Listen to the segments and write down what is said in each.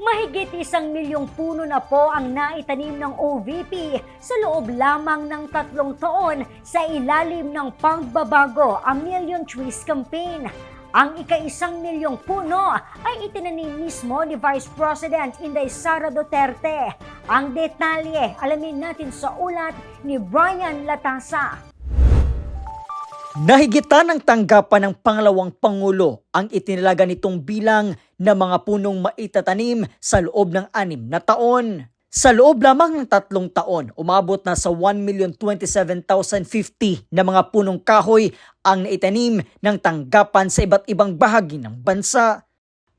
Mahigit isang milyong puno na po ang naitanim ng OVP sa loob lamang ng tatlong taon sa ilalim ng pagbabago a Million Trees Campaign. Ang ika-isang milyong puno ay itinanim mismo ni Vice President Inday Sara Duterte. Ang detalye, alamin natin sa ulat ni Brian Latasa. Nahigitan ng tanggapan ng pangalawang Pangulo ang itinalaga nitong bilang na mga punong maitatanim sa loob ng anim na taon. Sa loob lamang ng tatlong taon, umabot na sa 1,027,050 na mga punong kahoy ang naitanim ng tanggapan sa iba't ibang bahagi ng bansa.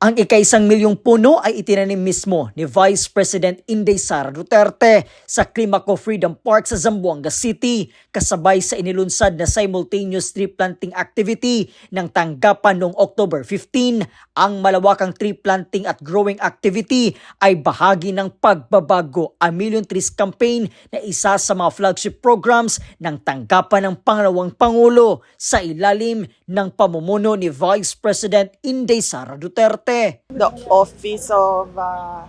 Ang ika-isang milyong puno ay itinanim mismo ni Vice President Inday Sara Duterte sa Climaco Freedom Park sa Zamboanga City kasabay sa inilunsad na simultaneous tree planting activity ng tanggapan noong October 15. Ang malawakang tree planting at growing activity ay bahagi ng pagbabago a Million Trees Campaign na isa sa mga flagship programs ng tanggapan ng pangalawang Pangulo sa ilalim ng pamumuno ni Vice President Inday Sara Duterte. the office of uh,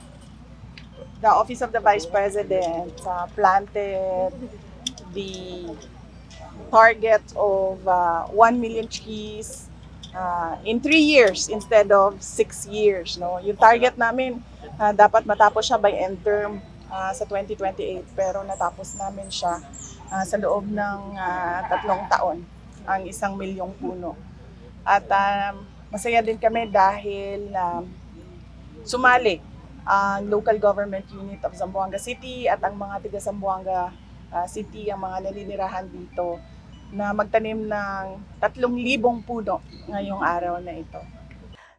the office of the vice president uh, planted the target of uh, 1 million trees uh, in three years instead of six years. No, yung target namin uh, dapat matapos siya by end term uh, sa 2028 pero natapos namin siya uh, sa loob ng uh, tatlong taon ang isang milyong puno. At um, masaya din kami dahil um, sumali ang local government unit of Zamboanga City at ang mga taga Zamboanga uh, City, ang mga naninirahan dito na magtanim ng 3,000 puno ngayong araw na ito.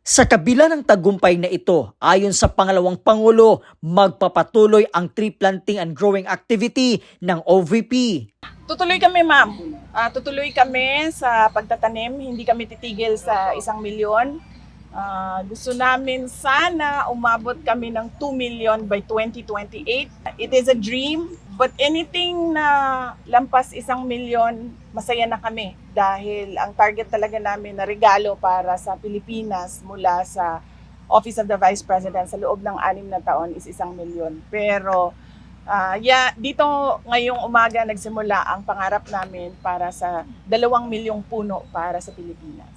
Sa kabila ng tagumpay na ito, ayon sa pangalawang Pangulo, magpapatuloy ang tree planting and growing activity ng OVP. Tutuloy kami, ma'am. Ah, tutuloy kami sa pagtatanim. Hindi kami titigil sa isang milyon. Ah, gusto namin sana umabot kami ng 2 million by 2028. It is a dream, but anything na lampas isang milyon, masaya na kami. Dahil ang target talaga namin na regalo para sa Pilipinas mula sa Office of the Vice President sa loob ng anim na taon is isang milyon. Pero Ah, yeah, dito ngayong umaga nagsimula ang pangarap namin para sa dalawang milyong puno para sa Pilipinas.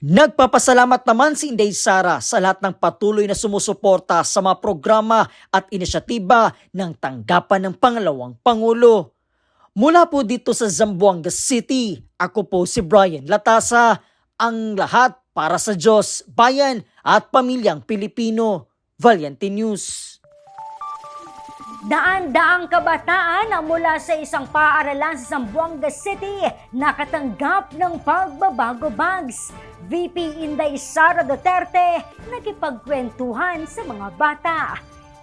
Nagpapasalamat naman si Inday Sara sa lahat ng patuloy na sumusuporta sa mga programa at inisyatiba ng tanggapan ng pangalawang Pangulo. Mula po dito sa Zamboanga City, ako po si Brian Latasa, ang lahat para sa Diyos, bayan at pamilyang Pilipino. Valiente News. Daan-daang kabataan mula sa isang paaralan sa Zamboanga City nakatanggap ng pagbabago bags. VP Inday Sara Duterte nakipagkwentuhan sa mga bata.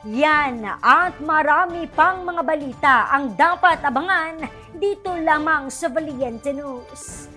Yan at marami pang mga balita ang dapat abangan dito lamang sa Valiente News.